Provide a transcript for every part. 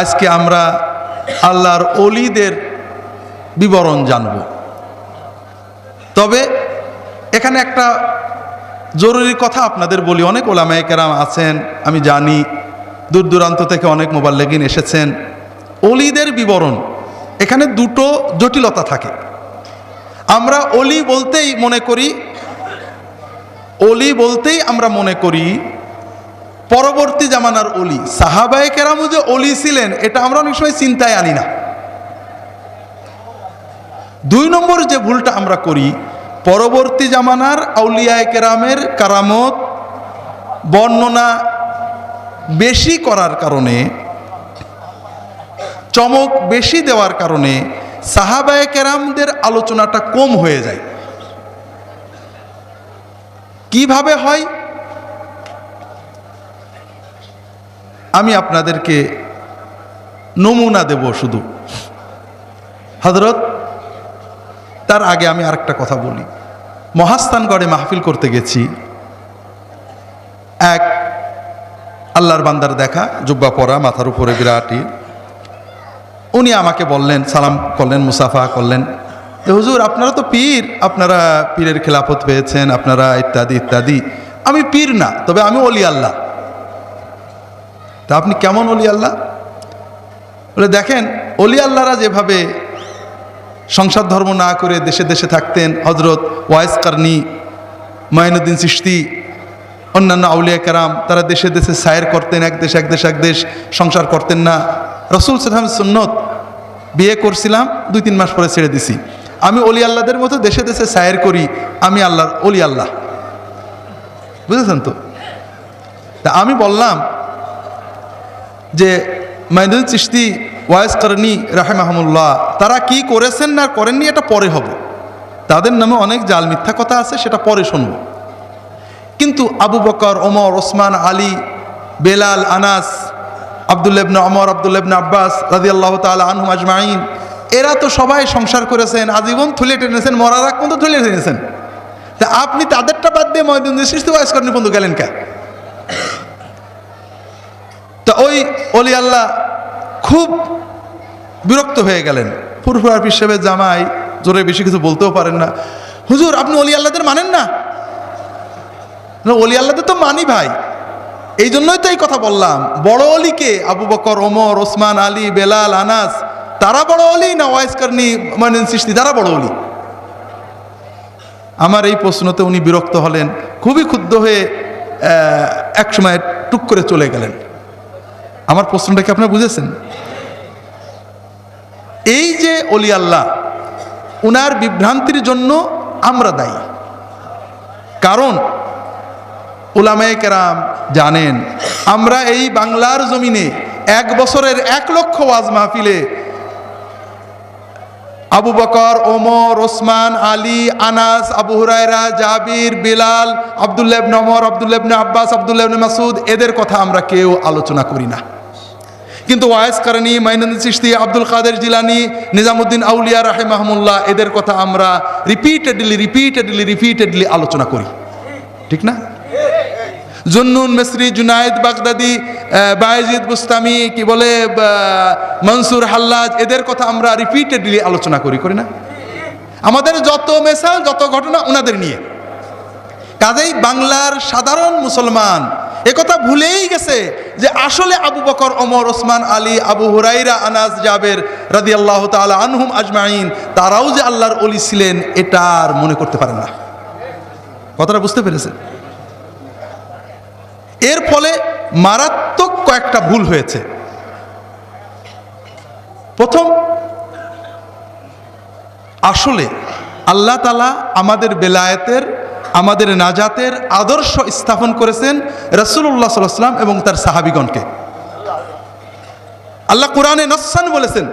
আজকে আমরা আল্লাহর অলিদের বিবরণ জানব। তবে এখানে একটা জরুরি কথা আপনাদের বলি। অনেক ওলামায় কেরাম আছেন, আমি জানি, দূর দূরান্ত থেকে অনেক মোবাইল লেগিন এসেছেন। অলিদের বিবরণ, এখানে দুটো জটিলতা থাকে। আমরা অলি বলতেই মনে করি, অলি বলতেই আমরা মনে করি পরবর্তী জামানার অলি সাহাবায়ে কেরামও যে অলি ছিলেন, এটা আমরা অনেক সময় চিন্তায় আনি না। দুই নম্বর যে ভুলটা আমরা করি, পরবর্তী জামানার আউলিয়ায় কেরামের কারামত বর্ণনা বেশি করার কারণে, চমক বেশি দেওয়ার কারণে সাহাবায়ে কেরামদের আলোচনাটা কম হয়ে যায়। কীভাবে হয়? আমি আপনাদেরকে নমুনা দেব শুধু। হজরত তার আগে আমি আরেকটা কথা বলি। মহাস্থানগড়ে মাহফিল করতে গেছি। এক আল্লাহর বান্দার দেখা, জুব্বা পরা, মাথার উপরে বিরাটি। উনি আমাকে বললেন, সালাম করলেন, মুসাফা করলেন। হুজুর, আপনারা তো পীর, আপনারা পীরের খেলাফত পেয়েছেন, আপনারা ইত্যাদি ইত্যাদি। আমি পীর না, তবে আমি অলি আল্লাহ। তা আপনি কেমন অলি আল্লাহ? বলে, দেখেন, অলি আল্লাহরা যেভাবে সংসার ধর্ম না করে দেশে দেশে থাকতেন হজরত ওয়াইস কারনি, মাইনুদ্দিন সিস্তি অন্যান্য আউলিয়া কারাম, তারা দেশে দেশে সায়ের করতেন, এক দেশ এক দেশ এক দেশ, সংসার করতেন না। রসুল সালাম সুন্নত, বিয়ে করছিলাম, দুই, তিন মাস পরে ছেড়ে দিছি। আমি অলি আল্লাহদের মতো দেশে দেশে সায়ের করি, আমি আল্লাহর অলি আল্লাহ। বুঝেছেন তো? তা আমি বললাম যে মাইনুল চিস্তি ওয়াইস করনি রাহেমাহমুল্লাহ, তারা কি করেছেন না করেননি এটা পরে হবে। তাদের নামে অনেক জাল মিথ্যা কথা আছে, সেটা পরে শুনব। কিন্তু আবু বকর, ওমর, ওসমান, আলী, বেলাল, আনাস আবদুল্লেবনা অমর আবদুল্লেবনা আব্বাস রাজি আল্লাহ তালা আনহুম আজমাইন, এরা তো সবাই সংসার করেছেন, আজীবন থুলে টেনেছেন, মরার আগ পর্যন্ত থুলে টেনেছেন। তা আপনি তাদেরটা বাদ দিয়ে ময়দিন সৃষ্টি ওয়াইস করনি বন্ধু গেলেন কে? তা ওই অলি আল্লাহ খুব বিরক্ত হয়ে গেলেন। ফুরফুরার হিসেবে জামাই জোরে বেশি কিছু বলতেও পারেন না। হুজুর, আপনি অলি আল্লাহদের মানেন না? অলি আল্লাহদের তো মানি ভাই। এই জন্যই তো এই কথা বললাম। বড় অলিকে আবু বকর, ওমর, ওসমান, আলী, বেলাল, আনাস। তারা বড় অলি না ওয়াইস করনি মানে সৃষ্টি? তারা বড় অলি। আমার এই প্রশ্নতে উনি বিরক্ত হলেন। খুবই ক্ষুব্ধ হয়ে এক সময় টুক করে চলে গেলেন। আমার প্রশ্নটা কি আপনারা বুঝেছেন? এই যে অলি আল্লাহ, উনার বিভ্রান্তির জন্য আমরা দায়ী। কারণ ওলামায় কেরাম জানেন, আমরা এই বাংলার জমিনে এক বছরের এক লক্ষ ওয়াজ মাহফিলে আবু বকর, ওমর, ওসমান, আলী, আনাস, আবু হুরায়রা, জাবির, বিলাল আবদুল্লাবনে ওমর আবদুল্লাবনে আব্বাস আবদুল্লাবনে মাসুদ এদের কথা আমরা কেউ আলোচনা করি না। কিন্তু Uwais Qarani, Moinuddin Chishti Abdul Qadir Jilani, Nizamuddin Auliya রাহে মাহমুল্লাহ এদের কথা আমরা রিপিটেডলি রিপিটেডলি রিপিটেডলি আলোচনা করি। ঠিক না? জুন্নুন, মিসরি জুনায়েদ বাগদাদি বায়েজিদ, বুস্তামি, কি বলে মনসুর, হাল্লাজ, এদের কথা আমরা রিপিটেডলি আলোচনা করি করি না? আমাদের যত মেসাল, যত ঘটনা ওনাদের নিয়ে। কাজেই বাংলার সাধারণ মুসলমান একথা ভুলেই গেছে যে আসলে আবু বকর, ওমর, ওসমান, আলী, আবু হুরাইরা, আনাস, জাবের রাদি আল্লাহ তালা আনহুম আজমাইন, তারাও যে আল্লাহর অলি ছিলেন এটা আর মনে করতে পারেন না। কথাটা বুঝতে পেরেছেন? এর ফলে মারাত্মক কয়েকটা ভুল হয়েছে। প্রথম, আসলে আল্লাহ তালা আমাদের বেলায়েতের, আমাদের নাজাতের আদর্শ স্থাপন করেছেন রসুল্লাহ সাল্লাম এবং তার সাহাবিগণকে। আল্লাহ কোরআনে নসান বলেছেন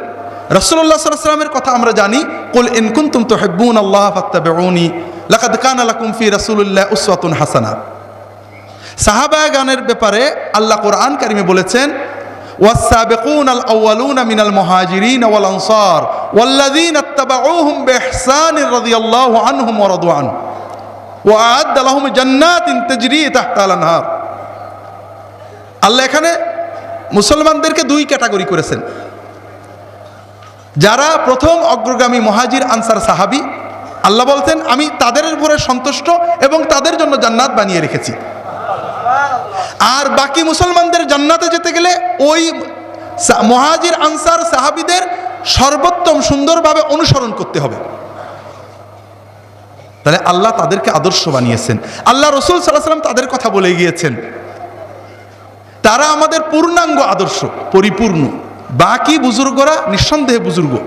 রসুল্লাহ সাল্লামের কথা আমরা জানি, কুল ইনকুন তুম তো হেব্বুন আল্লাহ ফাত্তাবেউনি, লাকাদ কান আলাকুম ফি রাসূলুল্লাহ উসওয়াতুন হাসানা। সাহাবা গানের ব্যাপারে আল্লাহ কোরআন কারিমে বলেছেন والسابقون الأولون من المهاجرين والأنصار والذين اتبعوهم بإحسان رضي الله عنهم ورضوا عنه وأعد لهم جنات تجري تحت الأنهار আল্লাহ এখানে মুসলমানদেরকে দুই ক্যাটাগরি করেছেন যারা প্রথম অগ্রগামী মহাজির আনসার সাহাবি আল্লাহ বলতেন আমি তাদের উপরে সন্তুষ্ট এবং তাদের জন্য জান্নাত বানিয়ে রেখেছি আর বাকি মুসলমানদের জান্নাতে যেতে গেলে ওই মহাজির, আনসার, সাহাবিদের সর্বোত্তম সুন্দরভাবে অনুসরণ করতে হবে। তাহলে আল্লাহ তাদেরকে আদর্শ বানিয়েছেন। আল্লাহ রসুল সাল্লাহ সাল্লাম তাদের কথা বলে গিয়েছেন। তারা আমাদের পূর্ণাঙ্গ আদর্শ, পরিপূর্ণ। বাকি বুজুর্গরা নিঃসন্দেহে বুজুর্গ।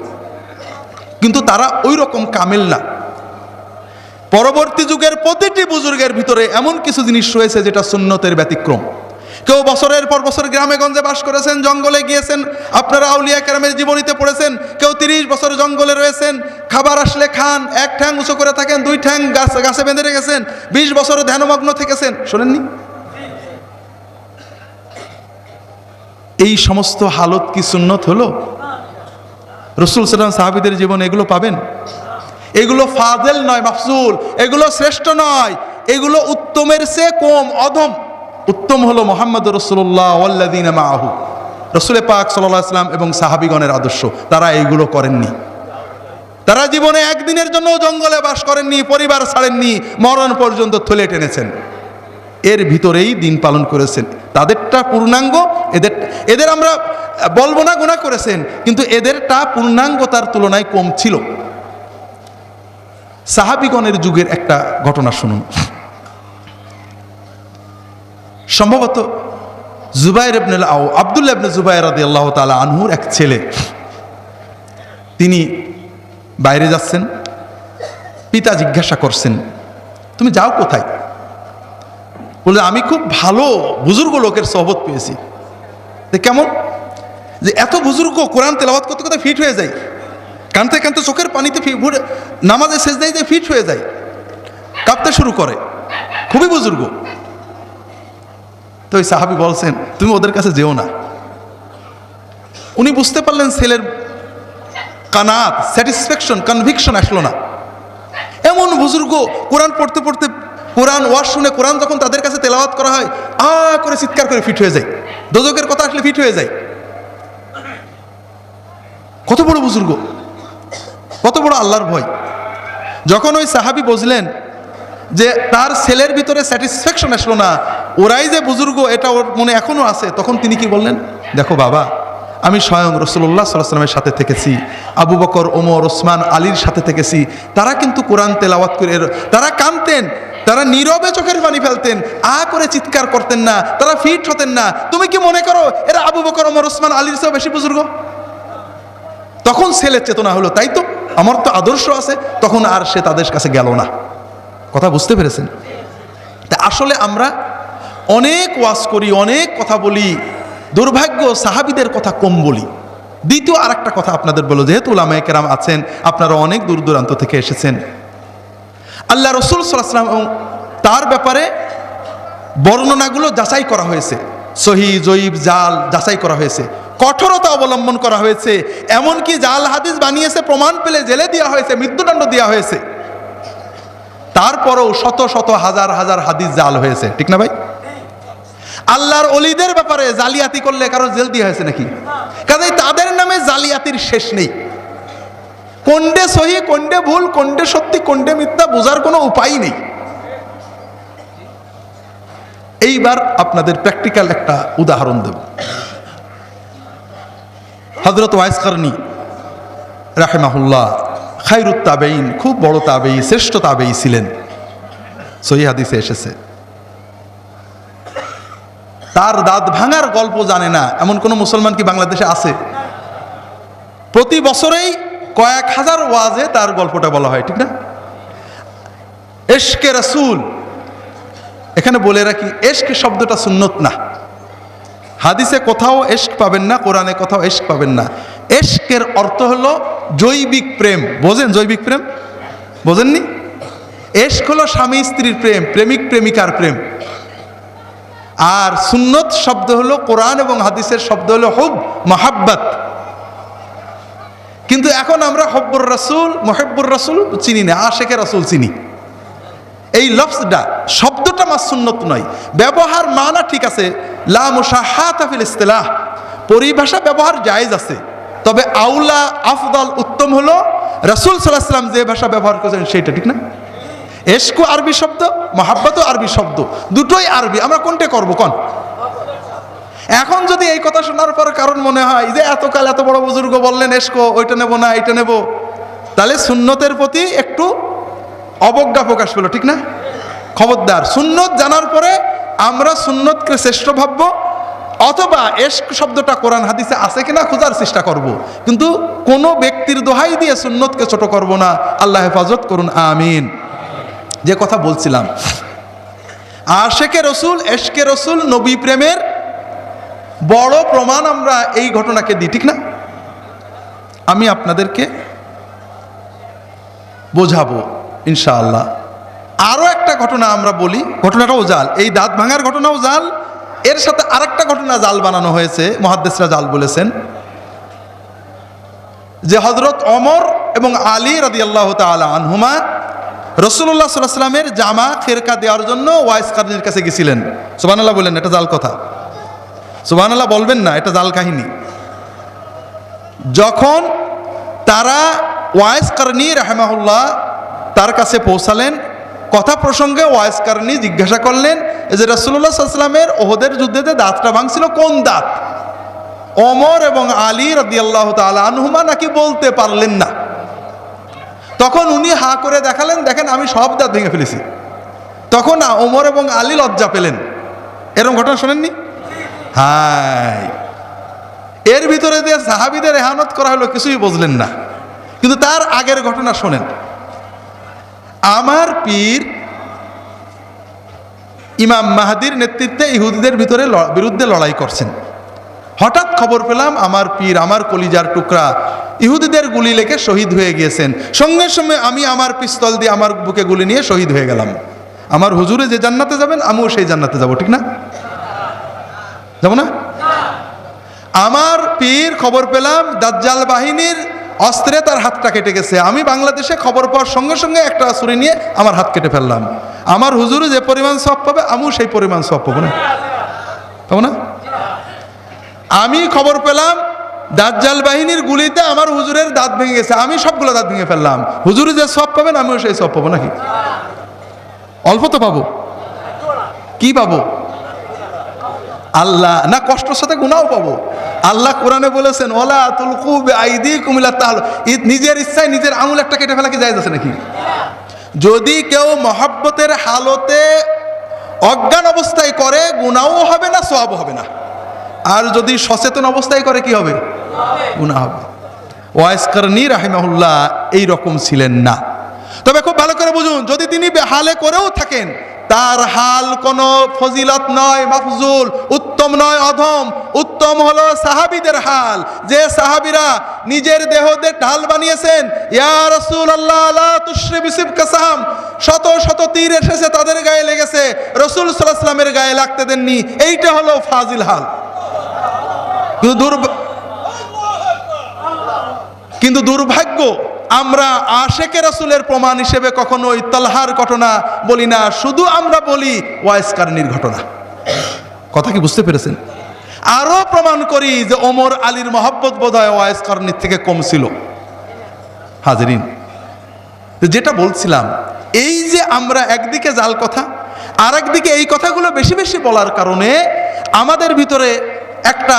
কিন্তু তারা ওই রকম কামেল না। পরবর্তী যুগের প্রতিটি বুজুর্গের ভিতরে এমন কিছু জিনিস রয়েছে যেটা সুন্নতের ব্যতিক্রম। কেউ বছরের পর বছর গ্রামে গঞ্জে বাস করেছেন, জঙ্গলে গিয়েছেন, আপনারা আউলিয়া কেরামের জীবনীতে পড়েছেন, কেউ তিরিশ বছর জঙ্গলে রয়েছেন, খাবার আসলে খান, এক ঠ্যাং উঁচু করে থাকেন, দুই ঠ্যাং গাছ, গাছে বেঁধে রেখেছেন, বিশ বছর ধ্যানমগ্ন থেকেছেন, শোনেননি? এই সমস্ত হালত কি সুন্নত হলো? রসুল সাল্লাম সাহাবিদের জীবনে এগুলো পাবেন? এগুলো ফাজেল নয়, মাফজুল। এগুলো শ্রেষ্ঠ নয়। এগুলো উত্তমের চেয়ে কম, অধম। উত্তম হলো মোহাম্মদ রসুল্লাহ মাহু রসুল পাক সাল্লাহ ইসলাম এবং সাহাবিগণের আদর্শ, তারা এইগুলো করেননি। তারা জীবনে একদিনের জন্য জঙ্গলে বাস করেননি, পরিবার ছাড়েননি, মরণ পর্যন্ত থলে টেনেছেন। এর ভিতরেই দিন পালন করেছেন। তাদেরটা পূর্ণাঙ্গ, এদের এদের আমরা বলব না গুণা করেছেন, কিন্তু এদেরটা পূর্ণাঙ্গতার তুলনায় কম ছিল। সাহাবিগণের যুগের একটা ঘটনা শুনুন। সম্ভবত জুবাইর ইবনুল আও আবদুল্লাহ ইবনে জুবাইর রাদি আল্লাহ তালা আনহুর এক ছেলে। তিনি বাইরে যাচ্ছেন, পিতা জিজ্ঞাসা করছেন, তুমি যাও কোথায়? বলে, আমি খুব ভালো বুজুর্গ লোকের সহবত পেয়েছি। কেমন? যে এত বুজুর্গ কোরআন তেলাওয়াত করতে করতে ফিট হয়ে যায়। কানতে কানতে চোখের পানিতে ভরে নামাজে শেষ দেয় যে ফিট হয়ে যায়, কাঁপতে শুরু করে। খুবই বুজুর্গ। তো ওই সাহাবি বলছেন, তুমি ওদের কাছে যেও না। উনি বুঝতে পারলেন ছেলের কানাত স্যাটিসফ্যাকশন কনভিকশন আসলো না। এমন বুজুর্গ কোরআন পড়তে পড়তে, কোরআন ওয়াজ শুনে কোরআন যখন তাদের কাছে তেলাওয়াত করা হয়, আ করে চিৎকার করে ফিট হয়ে যায়। দোজকের কথা আসলে ফিট হয়ে যায়। কত বড় বুজুর্গ। কত বড় আল্লাহর ভয়। যখন ওই সাহাবি বুঝলেন যে তার ছেলের ভিতরে স্যাটিসফ্যাকশন আসলো না, ওরাই যে বুজুর্গ, এটা ওর মনে এখনও আছে, তখন তিনি কি বললেন? দেখো বাবা, আমি স্বয়ং রসুল্লাহ সাল্লামের সাথে থেকেছি, আবু বকর, ওমর, ওসমান, আলীর সাথে থেকেছি, তারা কিন্তু কোরআন তেলাওয়াত করে তারা কানতেন, তারা নীরবে চোখের পানি ফেলতেন, আ করে চিৎকার করতেন না, তারা ফিট হতেন না। তুমি কি মনে করো, এরা আবু বকর, ওমর, ওসমান, আলীর চেয়েও বেশি বুজুর্গ? তখন ছেলের চেতনা হলো, তাই তো? আমার তো আদর্শ আছে, তখন আর সে তাদের কাছে গেল না। কথা বুঝতে পেরেছেন? তা আসলে আমরা অনেক ওয়াজ করি, অনেক কথা বলি, দুর্ভাগ্য সাহাবিদের কথা কম বলি। দ্বিতীয় আর একটা কথা আপনাদের বলো, যেহেতু কেরাম আছেন, আপনারা অনেক দূর দূরান্ত থেকে এসেছেন। আল্লাহ রসুল সাল্লাম এবং তার ব্যাপারে বর্ণনাগুলো যাচাই করা হয়েছে। সহি, জয়ীব, জাল যাচাই করা হয়েছে। কঠোরতা অবলম্বন করা হয়েছে। এমনকি জাল হাদিস বানিয়েছে, প্রমাণ পেলে জেলে দেওয়া হয়েছে, মৃত্যুদণ্ড দেওয়া হয়েছে। তারপরেও শত শত হাজার হাজার হাদিস জাল হয়েছে। ঠিক না ভাই? আল্লাহর অলিদের ব্যাপারে জালিয়াতি করলে কারও জেল দেওয়া হয়েছে নাকি? কাজে তাদের নামে জালিয়াতির শেষ নেই। কোনডে সহি, কোনডে ভুল, কোনডে সত্যি, কোনডে মিথ্যা বোঝার কোনো উপায় নেই। এইবার আপনাদের প্র্যাকটিক্যাল একটা উদাহরণ দেব। হজরত ওয়াইস করনি রাহেমাহুল্লাহ খাইরুত তাবেইন খুব বড় তাবেই শ্রেষ্ঠ তাবেই ছিলেন। সহি হাদিসে এসেছে। তার দাঁত ভাঙার গল্প জানে না, এমন কোনো মুসলমান কি বাংলাদেশে আছে? প্রতি বছরেই কয়েক হাজার ওয়াজে তার গল্পটা বলা হয়, ঠিক না? এশকে রাসুল, এখানে বলে রাখি, এশক শব্দটা সুন্নত না। হাদিসে কোথাও এশক পাবেন না, কোরআনে কোথাও এশক পাবেন না। এশকের অর্থ হলো জৈবিক প্রেম। বোঝেন জৈবিক প্রেম? বোঝেননি? এশক হলো স্বামী স্ত্রীর প্রেম, প্রেমিক প্রেমিকার প্রেম। আর সুন্নত শব্দ হলো কোরআন এবং হাদিসের শব্দ হলো হুব, মাহাব্বাত। কিন্তু এখন আমরা হব্বুর রাসুল, মহেব্বুর রাসুল চিনি না, আশেখের রাসুল চিনি। এই লফজটা, শব্দটা মাস সুন্নত নয়। ব্যবহার মানা ঠিক আছে লা মুসাহাত ফিল ইস্তেলাহ। পরিভাষা ব্যবহার জায়েজ আছে। তবে আউলা আফদল উত্তম হলো রাসুল সাল্লাহ সাল্লাম যে ভাষা ব্যবহার করেছেন সেইটা ঠিক না? এসকো আরবি শব্দ, মহাব্বতও আরবি শব্দ, দুটোই আরবি। আমরা কোনটা করব, কোন? এখন যদি এই কথা শোনার পর কারণ মনে হয় যে এতকাল এত বড় বুজুর্গ বললেন এসকো ওইটা নেব না, এইটা নেব, তাহলে সুন্নতের প্রতি একটু অবজ্ঞা প্রকাশ পেল, ঠিক না? খবরদার, সুন্নত জানার পরে আমরা সুন্নতকে শ্রেষ্ঠ ভাবব, অথবা এশক শব্দটা কোরআন হাদিসে আছে কিনা খোঁজার চেষ্টা করব। কিন্তু কোনো ব্যক্তির দোহাই দিয়ে সুন্নতকে ছোট করব না। আল্লাহ হেফাজত করুন, আমিন। যে কথা বলছিলাম, আশেকে রসুল, এশকে রসুল, নবী প্রেমের বড় প্রমাণ আমরা এই ঘটনাকে দিই, ঠিক না? আমি আপনাদেরকে বোঝাবো, ইনশাআল্লাহ। আরও একটা ঘটনা আমরা বলি, ঘটনাটাও জাল। এই দাঁত ভাঙার ঘটনাও জাল। এর সাথে আরেকটা ঘটনা জাল বানানো হয়েছে মহাদ্দেশরা জাল বলেছেন। যে হজরত অমর এবং আলী রাদি আল্লাহ তালা আনহুমা রসুল্লাহ সাল্লামের জামা, খেরকা দেওয়ার জন্য ওয়াইস কারণের কাছে গেছিলেন। সুবানাল্লাহ বললেন, এটা জাল কথা। সুবানাল্লাহ বলবেন না, এটা জাল কাহিনী। যখন তারা ওয়াইস কারণী রাহেমাহুল্লাহ তার কাছে পৌঁছালেন কথা প্রসঙ্গে ওয়াইস কারণী জিজ্ঞাসা করলেন যে রসুল্লাহ সাল্লামের ওহদের যুদ্ধেতে দাঁতটা ভাঙছিল কোন দাঁত? অমর এবং আলী রদিয়াল্লাহ তালা আনহুমা নাকি বলতে পারলেন না। তখন উনি হা করে দেখালেন, দেখেন আমি সব দাঁত ভেঙে ফেলেছি। তখন ওমর এবং আলী লজ্জা পেলেন। এরকম ঘটনা শোনেননি? হাই এর ভিতরে দিয়ে সাহাবিদের এহানত করা হলো, কিছুই বুঝলেন না। কিন্তু তার আগের ঘটনা শোনেন। আমার পীর ইমাম মাহাদির নেতৃত্বে ইহুদিদের ভিতরে বিরুদ্ধে লড়াই করছেন। হঠাৎ খবর পেলাম আমার পীর, আমার কলিজার টুকরা ইহুদিদের গুলি লেগে শহীদ হয়ে গিয়েছেন। সঙ্গে সঙ্গে আমি আমার পিস্তল দিয়ে আমার বুকে গুলি নিয়ে শহীদ হয়ে গেলাম। আমার হুজুরে যে জান্নাতে যাবেন, আমিও সেই জান্নাতে যাব, ঠিক না? যাব না? আমার পীর, খবর পেলাম, দাজ্জাল বাহিনীর অস্ত্রে তার হাতটা কেটে গেছে। আমি বাংলাদেশে খবর পাওয়ার সঙ্গে সঙ্গে একটা ছুরি নিয়ে আমার হাত কেটে ফেললাম। আমার হুজুরে যে পরিমাণ সব পাবে, আমিও সেই পরিমাণ সব পাবো না? পাবো না? আমি খবর পেলাম, দাজ্জাল বাহিনীর গুলিতে আমার হুজুরের দাঁত ভেঙে গেছে। আমি সবগুলো দাঁত ভেঙে ফেললাম। হুজুরে যে সব পাবেন আমিও সেই সব পাবো নাকি? অল্প তো পাবো। কি পাবো? আল্লাহ, না কষ্টর সাথে গুণাও পাবো। আল্লাহ কোরআনে বলেছেন ওলা তুলকু আইদি কুমিল্লা তাহল নিজের ইচ্ছায় নিজের আঙুল একটা কেটে ফেলা কি যায় আছে নাকি? যদি কেউ মহাব্বতের হালতে অজ্ঞান অবস্থায় করে গুণাও হবে না, সওয়াবও হবে না। আর যদি সচেতন অবস্থায় করে, কি হবে? গুণা হবে। ওয়াইস করনি রাহিমাহুল্লাহ এই রকম ছিলেন না। তবে খুব ভালো করে বুঝুন, যদি তিনি হালে করেও থাকেন তার হাল কোনো ফজিলত নয়, মাফজুল। উত্তম নয়, অধম। উত্তম হলো সাহাবিদের হাল। যে সাহাবিরা নিজের দেহদের ঢাল বানিয়েছেন, ইয়া রাসূল আল্লাহ লা তুশরি বিসিব কাসাম শত শত তীর এসেছে তাদের গায়ে লেগেছে। রসুল সাল্লাহ সাল্লামের গায়ে লাগতে দেননি। এইটা হলো ফাজিল হাল। কিন্তু দুর্ভাগ্য আমরা আশেকে রাসুলের প্রমাণ হিসেবে কখনো ওই তালহার ঘটনা বলি না, শুধু আমরা বলি ওয়াইস কারণীর ঘটনা। কথা কি বুঝতে পেরেছেন? আরও প্রমাণ করি যে ওমর আলীর মহব্বত বোধ হয় ওয়াইস থেকে কম ছিল। হাজরিন যেটা বলছিলাম, এই যে আমরা একদিকে জাল কথা আর একদিকে এই কথাগুলো বেশি বেশি বলার কারণে আমাদের ভিতরে একটা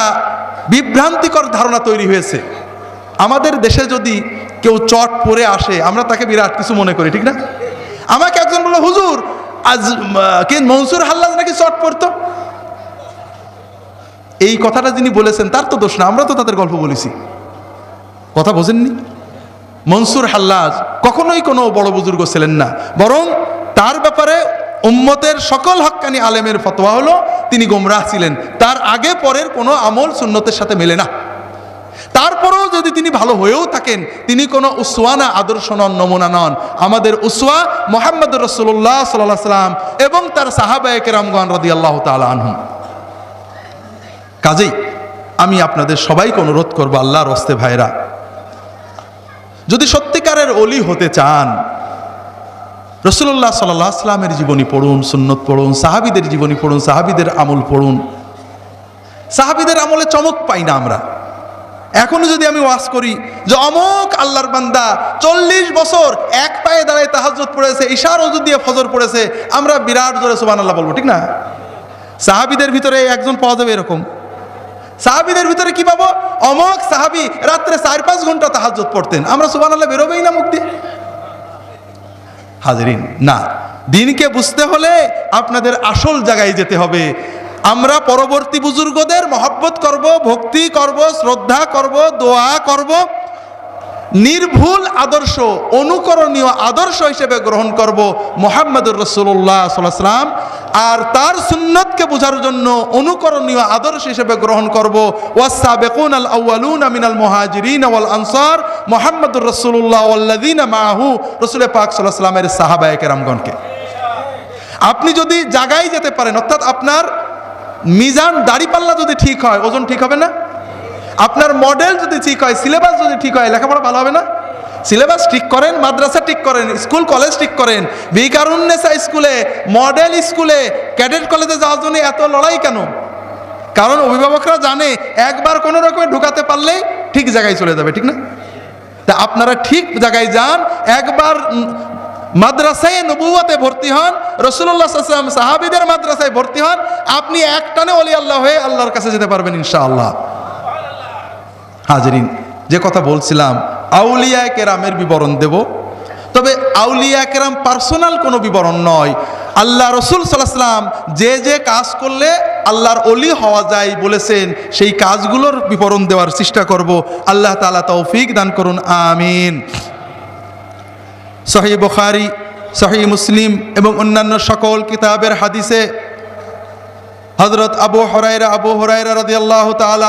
বিভ্রান্তিকর ধারণা তৈরি হয়েছে। আমাদের দেশে যদি কেউ চট পরে আসে, আমরা তাকে বিরাট কিছু মনে করি, ঠিক না? আমাকে একজন বলল, হুজুর, আজ কে, মনসুর হাল্লাজ নাকি চট পরতো? এই কথাটা যিনি বলেছেন, তার তো দোষ না, আমরা তো তাদের গল্প বলেছি। কথা বোঝেননি? মনসুর হাল্লাজ কখনোই কোনো বড় বুজুর্গ ছিলেন না, বরং তার ব্যাপারে উম্মতের সকল হক্কানি আলেমের ফতোয়া হলো, তিনি গোমরাহ ছিলেন। তার আগে পরের কোনো আমল সুন্নতের সাথে মেলে না। তারপরেও যদি তিনি ভালো হয়েও থাকেন, তিনি কোনো উসওয়ানা আদর্শ নন, নমুনা নন। আমাদের উসওয়া মোহাম্মদ রসুল্লাহ সাল্লাহ সাল্লাম এবং তার সাহাবায়ক রামগন রদি আল্লাহ তালা আনহুম। কাজেই আমি আপনাদের সবাইকে অনুরোধ করব আল্লাহর রস্তে ভাইরা যদি সত্যিকারের অলি হতে চান রসুল্লাহ সাল্লাহ আসলামের জীবনী পড়ুন, সুন্নত পড়ুন, সাহাবিদের জীবনী পড়ুন, সাহাবিদের আমল পড়ুন। সাহাবিদের আমলে চমক পাই না আমরা। এখনও যদি আমি ওয়াজ করি যে অমক আল্লাহর বান্দা চল্লিশ বছর এক পায়ে দাঁড়ায় তাহাজত পড়েছে, ইশার অজু দিয়ে ফজর পড়েছে, আমরা বিরাট জোরে সুবান আল্লাহ বলব, ঠিক না? সাহাবিদের ভিতরে একজন পাওয়া যাবে এরকম। সাহাবিদের ভিতরে কি পাবো? অমক সাহাবি রাত্রে চার পাঁচ ঘণ্টা তাহাজত পড়তেন, আমরা সুবান আল্লাহ বেরোবেই না মুখ দিয়ে। হাজরিন, না, দিনকে বুঝতে হলে আপনাদের আসল জায়গায় যেতে হবে। আমরা পরবর্তী বুজুর্গদের মহব্বত করব, ভক্তি করব, শ্রদ্ধা করব, দোয়া করব, নির্ভুল আদর্শ, অনুকরণীয় আদর্শ হিসেবে গ্রহণ করব মোহাম্মদুর রসুল্লাহ সাল্লাম আর তার সুন্নতকে বোঝার জন্য অনুকরণীয় আদর্শ হিসেবে গ্রহণ করব। ওয়াসাবেকুন আল আউয়ালুন আমিনাল মুহাজিরিন ওয়াল আনসার মোহাম্মদুর রসুল্লাহ আল্লাদিন মাহু রসুল পাক সাল্লাহ সাল্লামের সাহাবায়ে কেরামগণকে। আপনি যদি জাগায় যেতে পারেন, অর্থাৎ আপনার মিজান দাড়িপাল্লা যদি ঠিক হয়, ওজন ঠিক হবে না? আপনার মডেল যদি ঠিক হয় সিলেবাস যদি ঠিক হয়, লেখাপড়া ভালো হবে না? সিলেবাস ঠিক করেন, মাদ্রাসা ঠিক করেন স্কুল কলেজ ঠিক করেন। বিকারুন্নেসা স্কুলে মডেল স্কুলে ক্যাডেট কলেজে যাওয়ার জন্য এত লড়াই কেন? কারণ অভিভাবকরা জানে, একবার কোনো রকমে ঢুকাতে পারলেই ঠিক জায়গায় চলে যাবে, ঠিক না? তা আপনারা ঠিক জায়গায় যান, একবার মাদ্রাসায় নবুয়াতে ভর্তি হন রসুল্লাহ সাল্লাম সাহাবিদের মাদ্রাসায় ভর্তি হন, আপনি একটানে অলি আল্লাহ হয়ে আল্লাহর কাছে যেতে পারবেন ইনশাআল্লাহ। হাজরিন, যে কথা বলছিলাম, আউলিয়া কেরামের বিবরণ দেব। তবে আউলিয়া কেরাম পার্সোনাল কোনো বিবরণ নয়। আল্লাহ রসুল সাল্লাহাম যে যে কাজ করলে আল্লাহর অলি হওয়া যায় বলেছেন, সেই কাজগুলোর বিবরণ দেওয়ার চেষ্টা করব। আল্লাহ তালা তৌফিক দান করুন, আমিন। সহি বুখারি, সহি মুসলিম এবং অন্যান্য সকল কিতাবের হাদিসে হজরত আবু হরাইরা আবু হরাইরা রদি আল্লাহ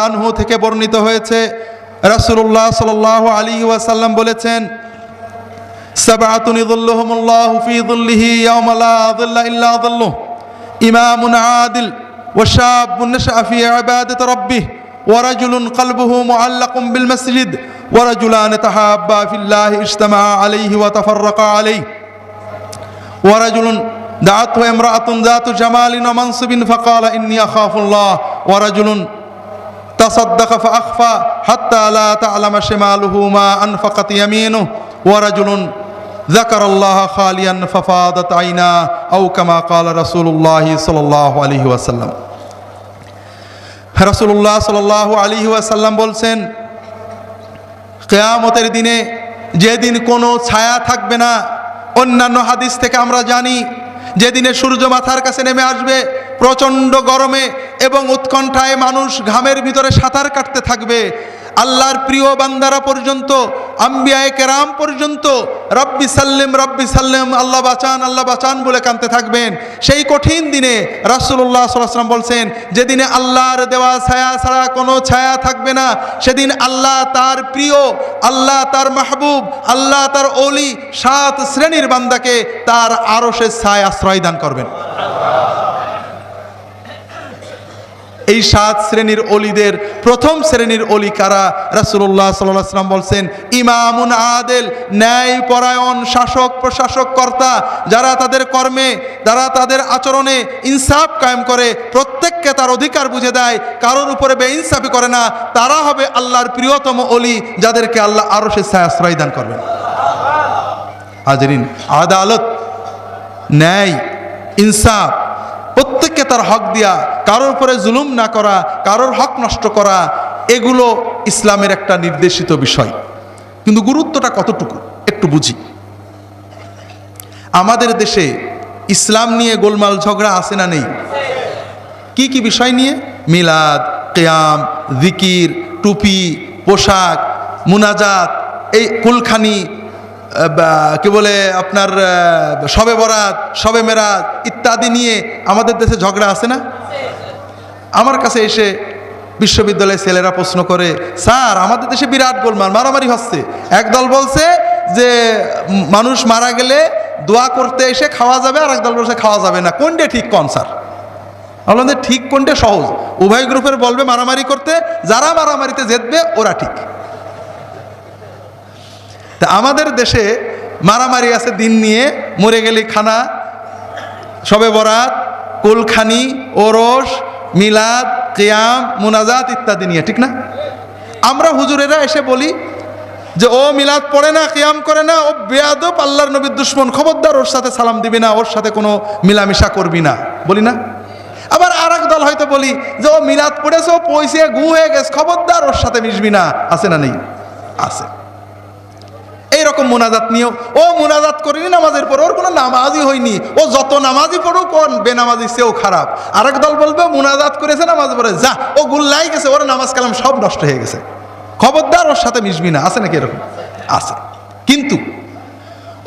আনহু থেকে বর্ণিত হয়েছে। রাসুল্লাহ সাল আলী ওয়াসাল্লাম বলেছেন ইমামুন আদিল ওশাবুন শাফি আবাদত রব্বিহ। ورجل قلبه معلق بالمسجد ورجلان تحابا في الله اجتمعا عليه وتفرقا عليه ورجل دعته امرأة ذات جمال ومنصب فقال إني أخاف الله ورجل تصدق فأخفى حتى لا تعلم شماله ما أنفقت يمينه ورجل ذكر الله خاليا ففاضت عيناه أو كما قال رسول الله صلى الله عليه وسلم রসুল্লাহ সাল আলী ওয়াসাল্লাম বলছেন, কেয়ামতের দিনে যেদিন কোনো ছায়া থাকবে না, অন্যান্য হাদিস থেকে আমরা জানি, যেদিনে সূর্য মাথার কাছে নেমে আসবে, প্রচণ্ড গরমে এবং উৎকণ্ঠায় মানুষ ঘামের ভিতরে সাঁতার কাটতে থাকবে আল্লাহর প্রিয় বান্দারা পর্যন্ত, আম্বিয়ায় কেরাম পর্যন্ত, রব্বি সাল্লেম রব্বি সাল্লেম, আল্লাহ বাঁচান আল্লাহ বাঁচান বলে কানতে থাকবেন। সেই কঠিন দিনে রাসুল্লাহ সাল্লাম বলছেন, যেদিনে আল্লাহর দেওয়া ছায়া ছাড়া কোনো ছায়া থাকবে না, সেদিন আল্লাহ তার প্রিয়, আল্লাহ তার মাহবুব, আল্লাহ তার অলি সাত শ্রেণির বান্দাকে তার আরও সে ছায় আশ্রয় দান করবেন। এই সাত শ্রেণির অলিদের প্রথম শ্রেণির অলি কারা? রাসুল্লাহ সাল্লাম বলছেন, ইমামুন আদেল ন্যায় পরায়ণ শাসক, প্রশাসক কর্তা, যারা তাদের কর্মে, যারা তাদের আচরণে ইনসাফ কায়েম করে, প্রত্যেককে তার অধিকার বুঝে দেয়, কারোর উপরে বেইনসাফি করে না, তারা হবে আল্লাহর প্রিয়তম অলি, যাদেরকে আল্লাহ আরও সে ছায় আশ্রয় দান করবেন। আদালত, ন্যায়, ইনসাফ প্রত্যেককে তার হক দিয়া, কারোর উপরে জুলুম না করা, কারোর হক নষ্ট করা, এগুলো ইসলামের একটা নির্দেশিত বিষয়। কিন্তু গুরুত্বটা কতটুকু? একটু বুঝি। আমাদের দেশে ইসলাম নিয়ে গোলমাল ঝগড়া আছে না নেই? কি কি বিষয় নিয়ে? মিলাদ, কেয়াম, জিকির, টুপি, পোশাক, মুনাজাত, এই কুলখানি কি বলে আপনার শবে বরাত শবে মেরাজ ইত্যাদি নিয়ে আমাদের দেশে ঝগড়া আছে না? আমার কাছে এসে বিশ্ববিদ্যালয়ের ছেলেরা প্রশ্ন করে, স্যার, আমাদের দেশে বিরাট গোলমাল, মারামারি হচ্ছে। একদল বলছে যে মানুষ মারা গেলে দোয়া করতে এসে খাওয়া যাবে আর একদল বলছে খাওয়া যাবে না। কোনটা ঠিক কন, স্যার? যে, ঠিক কোনটা সহজ। উভয় গ্রুপের বলবে মারামারি করতে, যারা মারামারিতে জিতবে, ওরা ঠিক। তা আমাদের দেশে মারামারি আছে দিন নিয়ে, মরে গেলে খানা, সবে বরাত, কুলখানি, ওরস, মিলাদ, কেয়াম, মুনাজাত ইত্যাদি নিয়ে, ঠিক না? আমরা হুজুরেরা এসে বলি যে, ও মিলাদ পড়ে না, কেয়াম করে না, ও বেয়াদব, আল্লাহর নবীর দুশ্মন, খবরদার, ওর সাথে সালাম দিবি না, ওর সাথে কোনো মিলামিশা করবি না। বলি না? আবার আর দল হয়তো বলি যে, ও মিলাদ পড়েছে, ও পয়সে গু হয়ে গেছে, খবরদার, ওর সাথে মিশবি না। আছে না নেই? আছে। এইরকম মোনাজাত নিয়েও, ও মোনাজাত করিনি নামাজের পর, ওর কোনো নামাজই হয়নি। ও যত নামাজই পড়ুক ও বেনামাজি সেও খারাপ। আরেক দল বলবে মোনাজাত করেছে নামাজ পড়ে, যা, ও গুল্লাই গেছে, ওর নামাজ কালাম সব নষ্ট হয়ে গেছে। খবরদার ওর সাথে মিশবি না, আছে নাকি এরকম? আছে। কিন্তু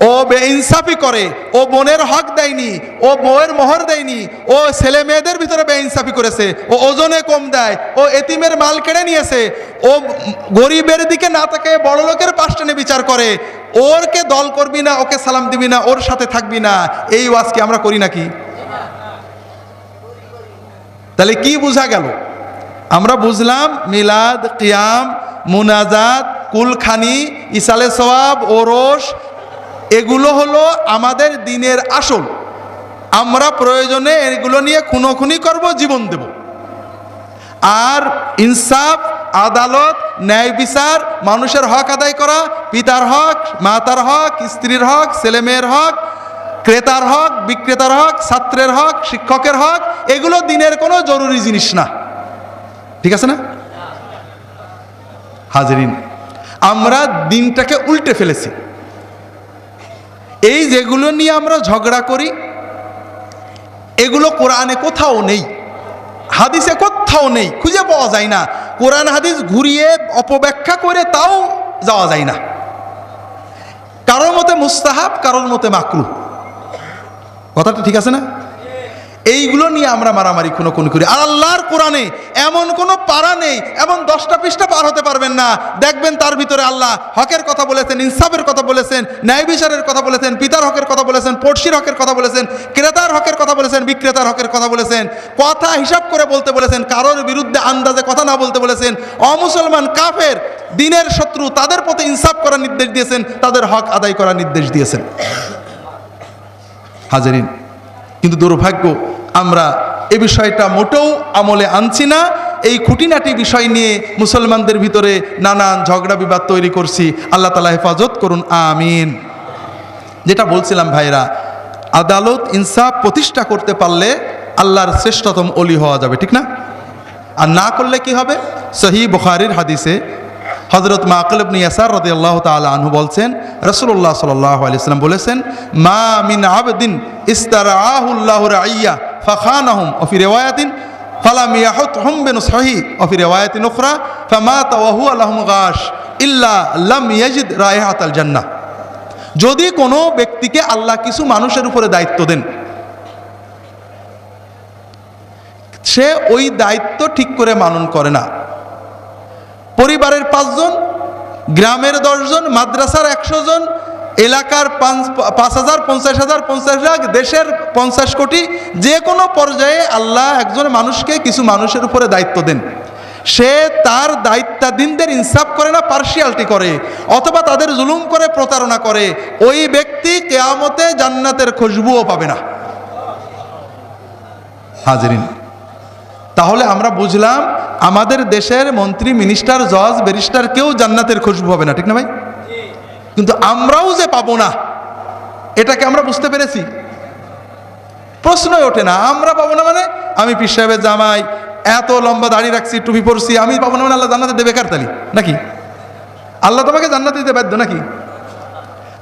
ও বেইনসাফি করে, ও বোনের হক দেয়নি, ও বউয়ের মোহর দেয়নি, ও ছেলে মেয়েদের ভিতরে বেইনসাফি করেছে, ও ওজনে কম দেয়, ও এতিমের মাল কেড়ে নিয়েছে, ও গরিবের দিকে না তাকে বড় লোকের পাশ টেনে বিচার করে, ওরকে দল করবি না, ওকে সালাম দিবি না, ওর সাথে থাকবি না, এই ওয়াজকে আমরা করি নাকি? তাহলে কি বোঝা গেল? আমরা বুঝলাম মিলাদ, কিয়াম, মুনাজাত, কুলখানি, ইসালে সওয়াব, ওরস এগুলো হলো আমাদের দিনের আসল। আমরা প্রয়োজনে এগুলো নিয়ে খুনোখুনি করব, জীবন দেব। আর ইনসাফ, আদালত, ন্যায় বিচার, মানুষের হক আদায় করা, পিতার হক, মাতার হক, স্ত্রীর হক ছেলেমেয়ের হক, ক্রেতার হক, বিক্রেতার হক, ছাত্রের হক, শিক্ষকের হক, এগুলো দিনের কোনো জরুরি জিনিস না। ঠিক আছে না? হাজরিন, আমরা দিনটাকে উল্টে ফেলেছি। এই যেগুলো নিয়ে আমরা ঝগড়া করি, এগুলো কোরআনে কোথাও নেই, হাদিসে কোথাও নেই, খুঁজে পাওয়া যায় না। কোরআন হাদিস ঘুরিয়ে অপব্যাখ্যা করে তাও যাওয়া যায় না। কারোর মতে মুস্তাহাব, কারোর মতে মাকরু। কথাটা ঠিক আছে না? এইগুলো নিয়ে আমরা মারামারি কোনো কোন করি। আর আল্লাহর কোরআনে এমন কোনো পারা নেই, এমন দশটা পৃষ্ঠা পার হতে পারবেন না। দেখবেন তার ভিতরে আল্লাহ হকের কথা বলেছেন, ইনসাফের কথা বলেছেন, ন্যায় বিচারের কথা বলেছেন, পিতার হকের কথা বলেছেন, পড়শির হকের কথা বলেছেন, ক্রেতার হকের কথা বলেছেন, বিক্রেতার হকের কথা বলেছেন। কথা হিসাব করে বলতে বলেছেন, কারোর বিরুদ্ধে আন্দাজে কথা না বলতে বলেছেন। অমুসলমান কাফের, দিনের শত্রু, তাদের প্রতি ইনসাফ করার নির্দেশ দিয়েছেন, তাদের হক আদায় করার নির্দেশ দিয়েছেন। হাজারিন কিন্তু দুর্ভাগ্য, আমরা এ বিষয়টা মোটেও আমলে আনছি না। এই খুঁটিনাটি বিষয় নিয়ে মুসলমানদের ভিতরে নানান ঝগড়া বিবাদ তৈরি করছি। আল্লাহ তালা হেফাজত করুন, আমিন। যেটা বলছিলাম ভাইরা, আদালত ইনসাফ প্রতিষ্ঠা করতে পারলে আল্লাহর শ্রেষ্ঠতম অলি হওয়া যাবে, ঠিক না? আর না করলে কি হবে? সহি বুখারির হাদিসে হজরত মাকল ইবনে ইয়াসার রদি আল্লাহ তালা আনহু বলছেন রসুল্লাহ সাল্লাহ আলিয়াল্লাম বলেছেন, মা মিন আবদিন ইস্তারাহুল্লাহ রাইয়া ফাখানাহুম অফি রেওয়ায়াতিন ফালাম ইয়াহুত হুম বেন সহি অফি রেওয়ায়াতিন উখরা ফামাত ওয়াহু আলহম গাশ ইল্লা লাম ইয়াজিদ রায়হাত আল জান্নাহ। যদি কোনো ব্যক্তিকে আল্লাহ কিছু মানুষের উপরে দায়িত্ব দেন, সে ওই দায়িত্ব ঠিক করে মানন করে না। পরিবারের পাঁচজন, গ্রামের দশজন, মাদ্রাসার একশো জন এলাকার পাঁচ হাজার, পঞ্চাশ হাজার, পঞ্চাশ লাখ, দেশের পঞ্চাশ কোটি, যে কোনো পর্যায়ে আল্লাহ একজন মানুষকে কিছু মানুষের উপরে দায়িত্ব দেন। সে তার দায়িত্বাধীনদের ইনসাফ করে না পার্সিয়ালটি করে, অথবা তাদের জুলুম করে, প্রতারণা করে। ওই ব্যক্তি কেয়ামতে জান্নাতের খুশবুও পাবে না। হাজরিন। তাহলে আমরা বুঝলাম আমাদের দেশের মন্ত্রী মিনিস্টার জজ ব্যারিস্টার কেউ জান্নাতের খুশবু হবে না, ঠিক না ভাই? কিন্তু আমরাও যে পাবো না, এটাকে আমরা বুঝতে পেরেছি। প্রশ্নই ওঠে না, আমরা পাবো না মানে আমি পীর সাহেবের জামাই, এত লম্বা দাড়ি রাখছি, টুপি পরছি, আমি পাবো না মানে আল্লাহ জান্নাতে দেবে কারতালি নাকি? আল্লাহ তোমাকে জান্নাতে দিতে বাধ্য নাকি?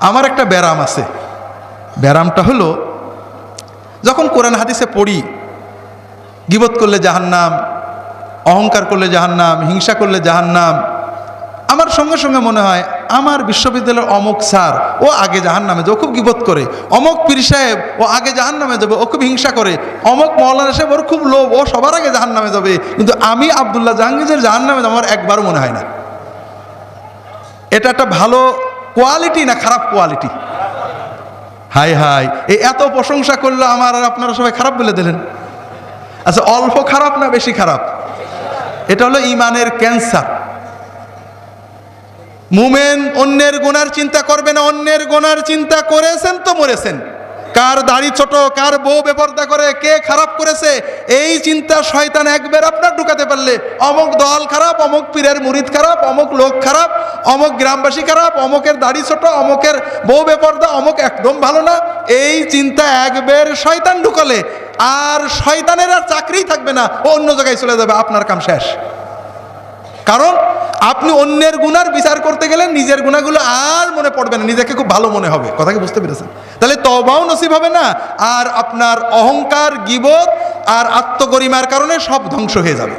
আমার একটা ব্যারাম আছে। ব্যারামটা হলো, যখন কোরআন হাদিসে পড়ি গিবত করলে জাহান্নাম, অহংকার করলে জাহান্নাম, হিংসা করলে জাহান্নাম। আমার সঙ্গে সঙ্গে মনে হয়, আমার বিশ্ববিদ্যালয়ের অমুক স্যার, ও আগে জাহান নামে যাবে, ও খুব গিবত করে। অমুক পীর সাহেব, ও আগে জাহান নামে যাবে, ও খুব হিংসা করে। অমুক মৌলানা সাহেব, ওর খুব লোভ, ও সবার আগে জাহান নামে যাবে। কিন্তু আমি আবদুল্লাহ জাহাঙ্গীরের জাহান নামে আমার একবারও মনে হয় না। এটা একটা ভালো কোয়ালিটি না খারাপ কোয়ালিটি? হাই হাই এই এত প্রশংসা করলে আমার আর আপনারা সবাই খারাপ বলে দিলেন। আচ্ছা অল্প খারাপ না বেশি খারাপ? এটা হলো ইমানের ক্যান্সার। মুমেন অন্যের গোনার চিন্তা করবে না, অন্যের গোনার চিন্তা করেছেন তো মরেছেন। কার দাড়ি ছোট, কার বউ বেপর্দা করে, কে খারাপ করেছে, এই চিন্তা শয়তান একবার আপনার ঢুকাতে পারলে। অমুক দল খারাপ, অমুক পীরের মুরিদ খারাপ, অমুক লোক খারাপ, অমুক গ্রামবাসী খারাপ, অমুকের দাড়ি ছোট, অমুকের বউ বেপর্দা, অমুক একদম ভালো না। এই চিন্তা একবার শয়তান ঢুকালে, আর শয়তানের আর চাকরিই থাকবে না, ও অন্য জায়গায় চলে যাবে, আপনার কাম শেষ। কারণ আপনি অন্যের গুণার বিচার করতে গেলে নিজের গুণাগুলো আর মনে পড়বে না, নিজেকে খুব ভালো মনে হবে। কথা কি বুঝতে পেরেছেন? তাহলে তবাও নসিব হবে না, আর আপনার অহংকার, গিবত আর আত্মগরিমার কারণে সব ধ্বংস হয়ে যাবে।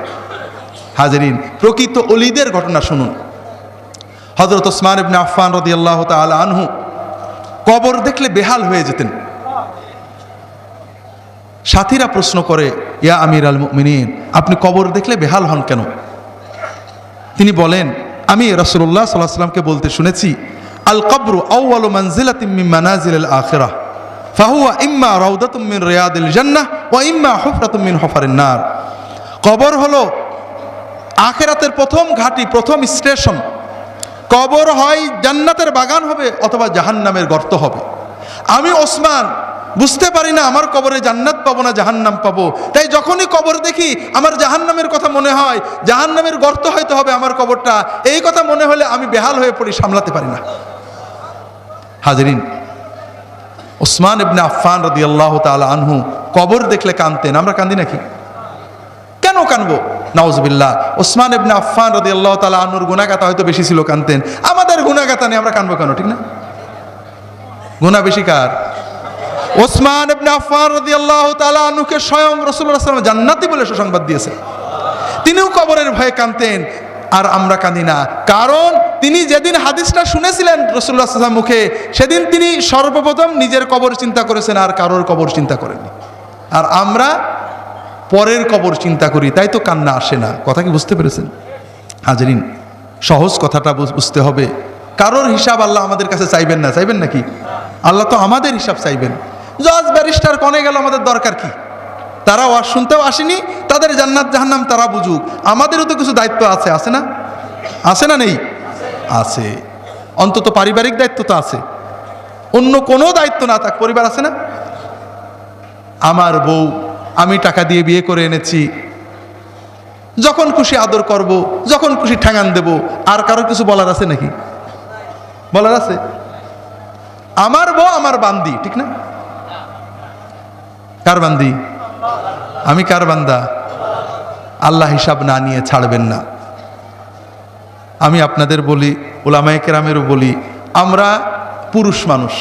হাজারিন, প্রকৃত অলিদের ঘটনা শুনুন। হজরত ওসমান ইবনে আফফান রদি আল্লাহ তাল আনহু কবর দেখলে বেহাল হয়ে যেতেন। সাথীরা প্রশ্ন করে, ইয়া আমির আল মুমিনিন, আপনি কবর দেখলে বেহাল হন কেন? তিনি বলেন, আমি রসুল্লাহ সাল্লাহ সাল্লামকে বলতে শুনেছি আল কবরু আউ্ল মঞ্জিলাতিম মিন মানাজিল আল আখিরাহ, ফাহুয়া ইম্মা রাউদাতুম মিন রিয়াদিল জান্নাহ ওয়া ইম্মা হুফরাতুম মিন হুফারিন নার। কবর হলো আখেরাতের প্রথম ঘাঁটি, প্রথম স্টেশন। কবর হয় জান্নাতের বাগান হবে অথবা জাহান্নামের গর্ত হবে। আমি ওসমান বুঝতে পারি না, আমার কবরে জান্নাত পাবো না, জাহান্নাম পাবো। তাই যখনই কবর দেখি, আমার জাহান্নামের কথা মনে হয়, জাহান্নামের গর্ত হয়তো হবে আমার কবরটা, এই কথা মনে হলে আমি বেহাল হয়ে পড়ি, সামলাতে পারি না। হাজরিন, ওসমান ইবনে আফফান রদি আল্লাহ তালা আনহু কবর দেখলে কানতেন, আমরা কান্দি নাকি? কেন কানবো? নাউজবিল্লাহ, ওসমান ইবনে আফফান রদি আল্লাহ তালা আনুর গুণাগাতা হয়তো বেশি ছিল কানতেন। আমাদের গুণাগাতা নেই আমরা কানবো কেন, ঠিক না? গুণা বেশি কার? ওসমান ইবনে আফফান রাদিয়াল্লাহু তাআলা আনহুকে স্বয়ং রাসূলুল্লাহ সাল্লাল্লাহু আলাইহি জান্নাতি বলে সুসংবাদ দিয়েছে তিনিও কবরের ভয়ে কাঁদতেন, আর আমরা কাঁদি না। কারণ তিনি যেদিন হাদিসটা শুনেছিলেন রসুল্লাহ সাল্লাম মুখে, সেদিন তিনি সর্বপ্রথম নিজের কবর চিন্তা করেছেন, আর কারোর কবর চিন্তা করেননি। আর আমরা পরের কবর চিন্তা করি, তাই তো কান্না আসে না। কথা কি বুঝতে পেরেছেন? হাজরিন, সহজ কথাটা বুঝ- বুঝতে হবে। কারোর হিসাব আল্লাহ আমাদের কাছে চাইবেন না। চাইবেন নাকি? আল্লাহ তো আমাদের হিসাব চাইবেন। জজ ব্যারিস্টার কনে গেল, আমাদের দরকার কি? তারা ওয়াজ শুনতেও আসেনি, তাদের জান্নাত জাহান্নাম তারা বুঝুক। আমাদেরও তো কিছু দায়িত্ব আছে আছে না? আছে না নেই? আছে। অন্তত পারিবারিক দায়িত্ব তো আছে। অন্য কোনো দায়িত্ব না থাক, পরিবার আছে না? আমার বউ, আমি টাকা দিয়ে বিয়ে করে এনেছি। যখন খুশি আদর করব, যখন খুশি ঠ্যাঙান দেব, আর কারও কিছু বলার আছে নাকি? বলার আছে? আমার বউ, আমার বান্দি, ঠিক না? কার বান্দি? আমি কার বান্দা? আল্লাহ হিসাব না নিয়ে ছাড়বেন না। আমি আপনাদের বলি ওলামায় কেরামেরও বলি, আমরা পুরুষ মানুষ।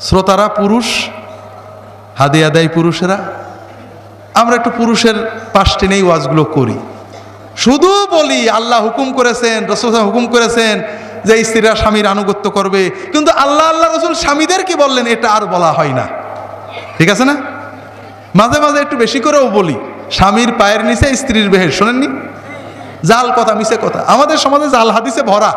শ্রোতারা পুরুষ হাদে আদায় পুরুষেরা। আমরা একটু পুরুষের পাশ টেনেই ওয়াজগুলো করি। শুধু বলি, আল্লাহ হুকুম করেছেন, রসুল হুকুম করেছেন যে স্ত্রীরা স্বামীর আনুগত্য করবে। কিন্তু আল্লাহ আল্লাহ রসুল স্বামীদের কি বললেন? এটা আর বলা হয় না। ঠিক আছে না? মাঝে মাঝে একটু বেশি করেও বলি, স্বামীর পায়ের নিচে স্ত্রীর বেহের শোনেননি? জাল কথা মিশে কথা। আমাদের সমাজে জাল হাদিসে ভরা।